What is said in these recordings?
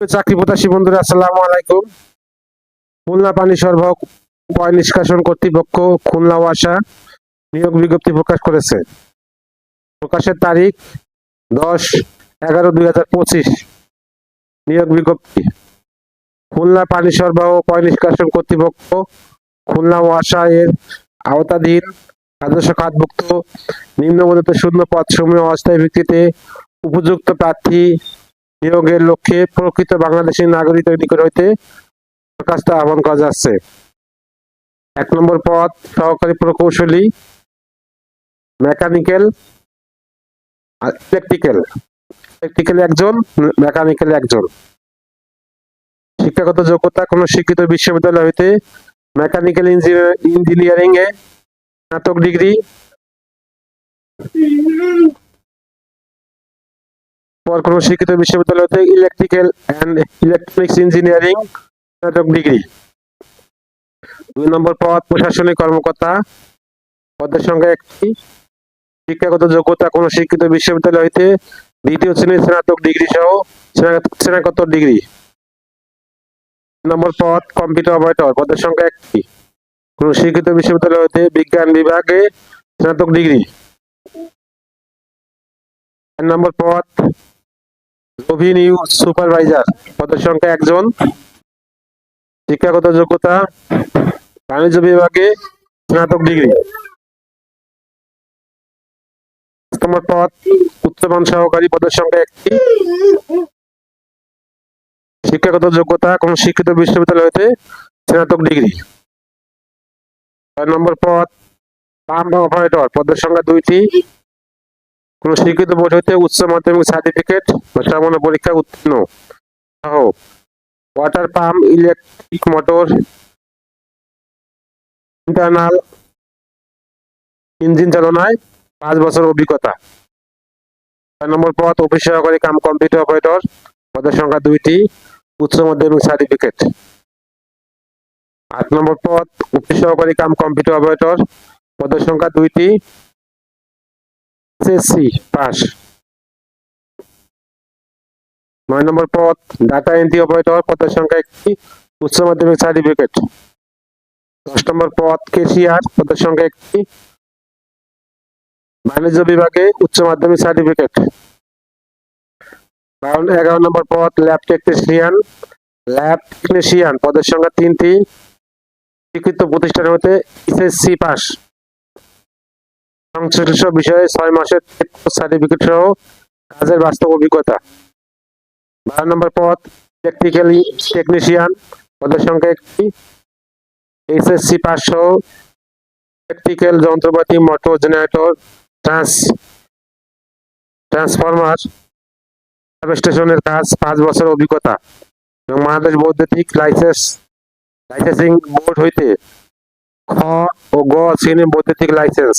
চাকরি প্রত্যাশী বন্ধুরা, আসসালামু আলাইকুম। খুলনা পানি সরবরাহ পয় নিষ্কাশন কর্তৃপক্ষ খুলনা ওয়াসা নিয়োগ বিজ্ঞপ্তি প্রকাশ করেছে। প্রকাশের তারিখ দশ এগারো দুই হাজার পঁচিশ। নিয়োগ বিজ্ঞপ্তি। খুলনা পানি সরবরাহ পয় নিষ্কাশন কর্তৃপক্ষ খুলনা ওয়াসা এর আওতাধীন আদর্শ খাতভুক্ত নিম্নবর্ণিত শূন্য পদসমূহ অস্থায়ী ভিত্তিতে উপযুক্ত প্রার্থী নিয়োগের লক্ষ্যে প্রকৃত বাংলাদেশি নাগরিক তৈরি নিকট হইতে দরখাস্ত আহ্বান করা যাচ্ছে। এক নম্বর পদ, সহকারী প্রকৌশলী, মেকানিক্যাল আর ইলেকট্রিক্যাল। ইলেকট্রিক্যাল একজন, মেকানিক্যাল একজন। শিক্ষাগত যোগ্যতা, কোনো শিক্ষিত বিশ্ববিদ্যালয় হইতে মেকানিক্যাল ইঞ্জিনিয়ারিং এ স্নাতক ডিগ্রি। পর কোন শিক্ষিত বিশ্ববিদ্যালয় হতে ইলেকট্রিক্যাল অ্যান্ড ইলেকট্রনিক্স ইঞ্জিনিয়ারিং স্নাতক ডিগ্রি দুই নম্বর পদ, প্রশাসনিক কর্মকর্তা। পদের সংখ্যা একটি। শিক্ষাগত যোগ্যতা কোন শিক্ষিত বিশ্ববিদ্যালয় হইতে দ্বিতীয় শ্রেণির স্নাতক ডিগ্রি সহ স্নাতক- স্নাতকোত্তর ডিগ্রি নম্বর পদ কম্পিউটার অপারেটর পদের সংখ্যা একটি। কোন শিক্ষিত বিশ্ববিদ্যালয় হইতে বিজ্ঞান বিভাগে স্নাতক ডিগ্রি নম্বর পদ রেভিনিউ সুপারভাইজার, পদের সংখ্যা একজন। শিক্ষাগত যোগ্যতা, বাণিজ্য বিভাগে স্নাতক ডিগ্রি। নম্বর পদ, উচ্চমান সহকারী পদের সংখ্যা একটি। শিক্ষাগত যোগ্যতা, কোন শিক্ষিত বিশ্ববিদ্যালয় হইতে স্নাতক ডিগ্রি। ছয় নম্বর পদ পাম্প অপারেটর, পদের সংখ্যা দুইটি। কোন শিক্ষিত বোর্ড হইতে উচ্চ মাধ্যমিক সার্টিফিকেট বা সামান্য পরীক্ষা উত্তীর্ণ সহ water pump electric motor internal engine চালনায় পাঁচ বছর অভিজ্ঞতা। ছয় নম্বর পদ, অফিস সহকারী কাম কম্পিউটার অপারেটর পদের সংখ্যা দুইটি, উচ্চ মাধ্যমিক সার্টিফিকেট। আট নম্বর পদ, অফিস সহকারী কাম কম্পিউটার অপারেটর পদের সংখ্যা দুইটি এসএসসি, পাস। নয় নম্বর পদ ডাটা এন্ট্রি অপারেটর পদের সংখ্যা একটি, উচ্চ মাধ্যমিক সার্টিফিকেট দশ নম্বর পদ কেশিয়ার পদের সংখ্যা একটি। বাণিজ্য বিভাগে উচ্চ মাধ্যমিক সার্টিফিকেট এগারো নম্বর পদ ল্যাব টেকনিশিয়ান ল্যাব টেকনিশিয়ান পদের সংখ্যা তিনটি। স্বীকৃত প্রতিষ্ঠান হতে এসএসসি পাস। সংশ্লিষ্ট বিষয়ে ছয় মাসের সার্টিফিকেট সহ কাজের বাস্তব অভিজ্ঞতা। বারো নম্বর পদ ইলেকট্রিক্যাল টেকনিশিয়ান পদের সংখ্যা একটি। এইচএসসি পাস সহ ইলেকট্রিক্যাল যন্ত্রপাতি মোটর জেনারেটর ট্রান্স ট্রান্সফরমার স্টেশনের কাজ, পাঁচ বছর অভিজ্ঞতা। এবং বাংলাদেশ বৈদ্যুতিক লাইসেন্স লাইসেন্সিং বোর্ড হইতে খ ও গ শ্রেণির বৈদ্যুতিক লাইসেন্স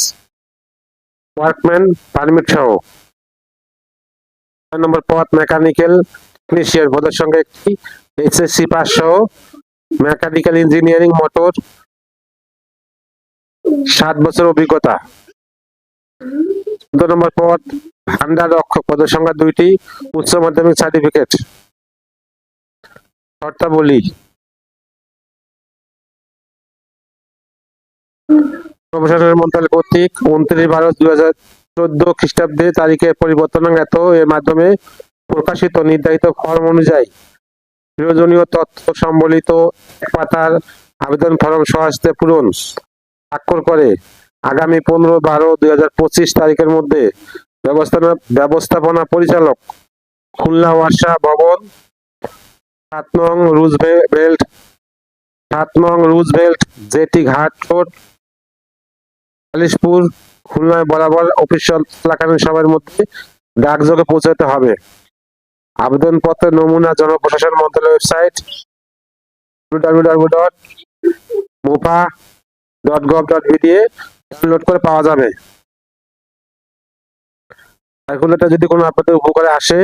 ওয়ার্কম্যান পারমিট সহ। ছয় নম্বর পদ মেকানিক্যাল টেকনিশিয়ান পদের সংখ্যা একটি এইচএসসি পাস সহ মেকানিক্যাল ইঞ্জিনিয়ারিং মোটর, সাত বছর অভিজ্ঞতা। চোদ্দ নম্বর পদ ভান্ডার রক্ষক পদের সংখ্যা দুইটি উচ্চ মাধ্যমিক সার্টিফিকেট শর্তাবলী। প্রশাসনের মন্ত্রণালয় কর্তৃক উনত্রিশ বারো দুই হাজার চোদ্দ খ্রিস্টাব্দে তারিখের পরিবর্তন এত এর মাধ্যমে প্রকাশিত নির্ধারিত ফর্ম অনুযায়ী প্রয়োজনীয় তথ্য সম্বলিত পাতার আবেদন ফর্ম সহজতে পূরণ স্বাক্ষর করে আগামী পনেরো বারো দুই হাজার পঁচিশ তারিখের মধ্যে ব্যবস্থাপনা ব্যবস্থাপনা পরিচালক খুলনা ওয়াসা ভবন সাত নং রুজ বেল্ট সাত নং রুজ বেল্ট জেটি ঘাট রোড আলিশপুর খুলনায় বরাবর অফিস চলাকালীন সময়ের মধ্যে ডাকযোগে পৌঁছাতে হবে। আবেদনপত্রের নমুনা, জনপ্রশাসন মন্ত্রণালয় website W dot mopa dot gov dot দিয়ে ডাউনলোড করে পাওয়া যাবে। সার্কুলারটা যদি কোনো আপনাদের উপকারে আসে,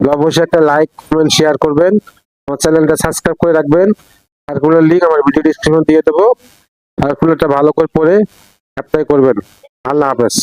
অবশ্যই একটা লাইক কমেন্ট শেয়ার করবেন। আমার চ্যানেলটা সাবস্ক্রাইব করে রাখবেন। সার্কুলার লিঙ্ক আমার ভিডিও ডিসক্রিপশন দিয়ে দেবো। সার্কুলারটা ভালো করে পড়ে অ্যাপ্লাই করবেন। আল্লাহ হাফেজ।